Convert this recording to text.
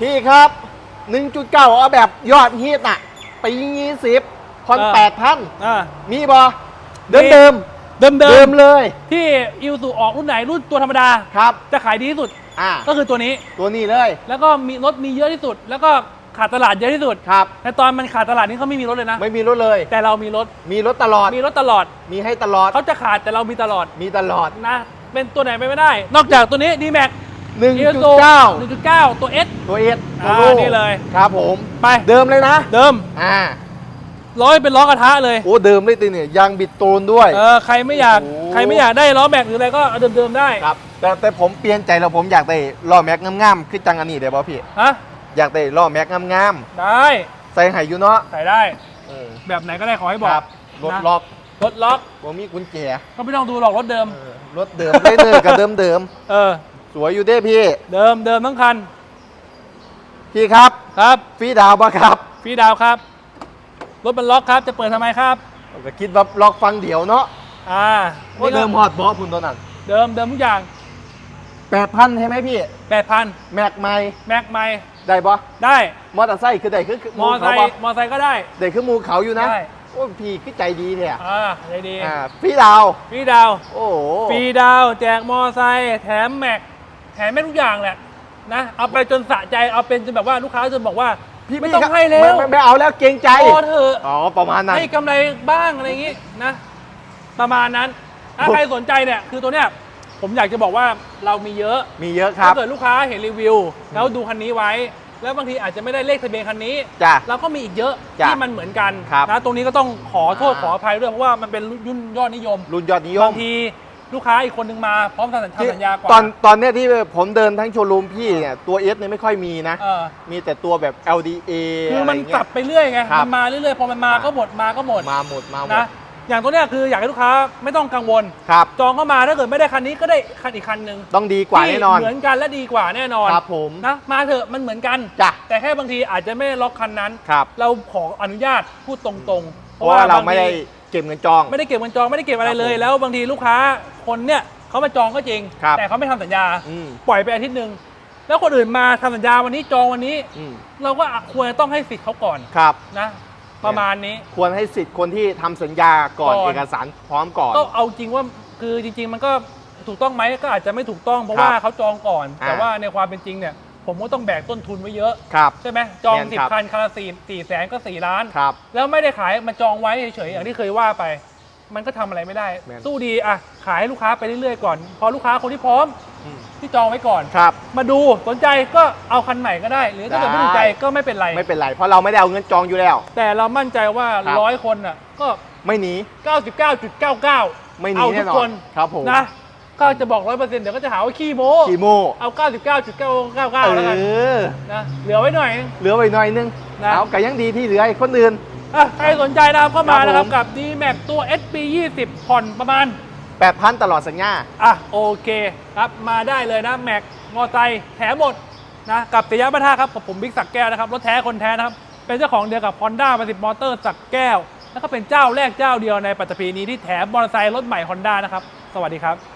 พี่ครับ 1.9 เอาแบบยอดฮิตอะปี20ผ่อนเออแปดพันอ่า มีบอเดิมเดิมเดิมเดิเดิมมเลยที่อิวสุออกรุ่นไหนรุ่นตัวธรรมดา ครับ จะขายดีที่สุดอ่า ก็คือตัวนี้ ตัวนี้เลยแล้วก็มีรถมีเยอะที่สุด แล้วก็ขาดตลาดเยอะที่สุดครับ แต่ตอนมันขาดตลาดนี้เขาไม่มีรถเลยนะ ไม่มีรถเลย แต่เรามีรถมีรถตลอดมีรถตลอดมีให้ตลอดเขาจะขาดแต่เรามีตลอดมีตลอดนะ เป็นตัวไหนไปไม่ได้ นอกจากตัวนี้ d m a x 1.9 1.9 ตัว S ตัวเอสอ่านี่เลย ครับผม ไป เดิมเลยนะ เดิมอ่าร้อยเป็นล้อกระทะเลย โอ้เดิมเลยตีเนี่ยยางบิดโตนด้วย เออใครไม่อยากโอ้ ใครไม่อยากได้ล้อแม็กหรืออะไรก็เอาเดิมๆได้ครับ แต่แต่ผมเปลี่ยนใจแล้วผมอยากได้ล้อแม็กงามๆคือจังอันนี้ได้ป่ะพี่ ฮะอยากได้ล้อแม็กงามได้ๆ ใส่ให้อยู่เนาะใส่ได้ เออแบบไหนก็ได้ขอให้บอกครับรถนะล็อกรถล็อก ผมมีกุญแจก็ไม่ต้องดูหรอกรถเดิม เออรถเดิมเลยเนอกับเดิมเดิมเออๆ สวยอยู่เด้พี่ เดิมเดิมทั้งคันพี่ครับ ครับฟรีดาวปะครับฟรีดาวครับรถมันล็อกครับจะเปิดทำไมครับผมก็คิดว่าล็อกฟังเดียวเนาะอ่าว่าเดิมฮอดบอพุ่นตัวนั้นเดิมเดิมทุกอย่างแปดพันใช่ไหมพี่8,000แม็กไม่แม็กไม่ได้ปะได้มอเตอร์ไซค์คือได้คือคือมอไซเขาค์ปะมอไซค์ก็ได้ได้คือหมูเขาอยู่นะได้โอ้พี่คือใจดีเนี่ยอ่าได้ดีอ่าพี่ดาวฟรีดาวโอ้โหฟรีดาวแจกมอไซค์แถมแม็ก แถมแม่งทุกอย่างแหละนะเอาไปจนสะใจเอาเป็นจนแบบว่าลูกค้าจนบอกว่าพี่ไม่พี่ต้องครับให้แล้วไม่ไม่ไม่เอาแล้วเกรงใจพอเถอะอ๋อประมาณนั้นให้กำไรบ้างอะไรอย่างงี้นะ ประมาณนั้นถ้าใครสนใจเนี่ยคือตัวเนี้ยผมอยากจะบอกว่าเรามีเยอะมีเยอะครับถ้าเกิดลูกค้าเห็นรีวิว แล้วดูคันนี้ไว้ แล้วบางทีอาจจะไม่ได้เลขทะเบียนคันนี้ จ้ะเราก็มีอีกเยอะจ้ะที่มันเหมือนกันครับนะตรงนี้ก็ต้องขอโทษอ่า ขออภัยด้วยเพราะว่ามันเป็นรุ่นยอดนิยมรุ่นยอดนิยบาม งที ลูกค้าอีกคนนึงมาพร้อมทำสัญที่ทำสัญญากว่าตอนตอนเนี้ยที่ผมเดินทั้งโชว์รูมพี่เนี่ยตัวเอสเนี่ยไม่ค่อยมีนะ เออมีแต่ตัวแบบ LDA คือมันะไรเงี้ยสับไปเรื่อยไงครับ มันมาเรื่อยๆพอมันมาก็หมดมาก็หมดมาหมดมาหมดนะอย่างตัวเนี้ยคืออยากให้ลูกค้าไม่ต้องกังวล ครับ จองเข้ามาถ้าเกิดไม่ได้คันนี้ก็ได้คันอีกคันหนึ่งต้องดีกว่าแน่นอนที่เหมือนกันและดีกว่าแน่นอนครับผมนะมาเถอะมันเหมือนกัน จ้ะแต่แค่บางทีอาจจะไม่ได้ล็อกคันนั้น ครับ เราขออนุญาตพูดตรงๆเพราะว่าเราบงทีไม่ได้เก็บเงินจอง ไม่ได้เก็บเงินจองไม่ได้เก็บอะไรเลยครับผมแล้วบางทีลูกค้าคนเนี่ยเขามาจองก็จริง ครับแต่เขาไม่ทำสัญญา อืม ปล่อยไปอาทิตย์หนึ่งแล้วคนอื่นมาทำสัญญาวันนี้จองวันนี้ อืมเราก็ควรจะต้องให้สิทธิ์เขาก่อนครับ นะประมาณนี้ ควรให้สิทธิ์คนที่ทำสัญญาก่อนก่อน เอกสารพร้อมก่อน ก็เอาจริงว่าคือจริง ๆ มันก็ถูกต้องไหมก็อาจจะไม่ถูกต้องเพราะครับว่าเขาจองก่อน อ่า แต่ว่าในความเป็นจริงเนี่ย ผมก็ต้องแบกต้นทุนไว้เยอะ ครับ ใช่ไหมจองแม่นสิบครับ คันคันละสี่สี่แสนก็สี่ล้าน ครับ แล้วไม่ได้ขายมาจองไว้เฉยๆอย่างที่เคยว่าไป มันก็ทำอะไรไม่ได้ แม่น สู้ดีอะขายให้ลูกค้าไปเรื่อยๆก่อน พอลูกค้าคนที่พร้อมอืมที่จองไว้ก่อน ครับ มาดูสนใจก็เอาคันใหม่ก็ได้ หรือถ้าเกิดไม่สนใจก็ไม่เป็นไร ไม่เป็นไรเพราะเราไม่ได้เอาเงินจองอยู่แล้ว แต่เรามั่นใจว่าครับ ร้อยคนอะก็ ไม่หนี 99.99 ไม่หนีเอาทุแน่กนอคนนครับผม นะ ก็จะบอกร้อยเปอร์เซ็นต์เดี๋ยวก็จะหาว่าขี้โม้คีโมเอา99.999เอแล้วกันอนะเหลือไว้หน่อยนึงเหลือไว้หน่อยนึงนะเอาก็ยังดีที่เหลือไอ้คนอื่นอะใครสนใจนะครับเข้ามาครับนะครับผมกับ d m a x ตัว SP 20 ผ่อนประมาณ 8,000 ตลอดสัญญา อะ โอเคครับมาได้เลยนะ แม็กมอไซค์แถมหมดนะกับปิยะบัท่าครับกับผมบิ๊กสักแก้วนะครับ รถแท้คนแท้นะครับ เป็นเจ้าของเดียวกับ Honda ประสิทธิ์มอเตอร์สักแก้ว แล้วก็เป็นเจ้าแรกเจ้าเดียวในปัตตภีนี้ที่แถมมอเตอร์ไซค์รถใหม่ Honda นะครับ สวัสดีครับ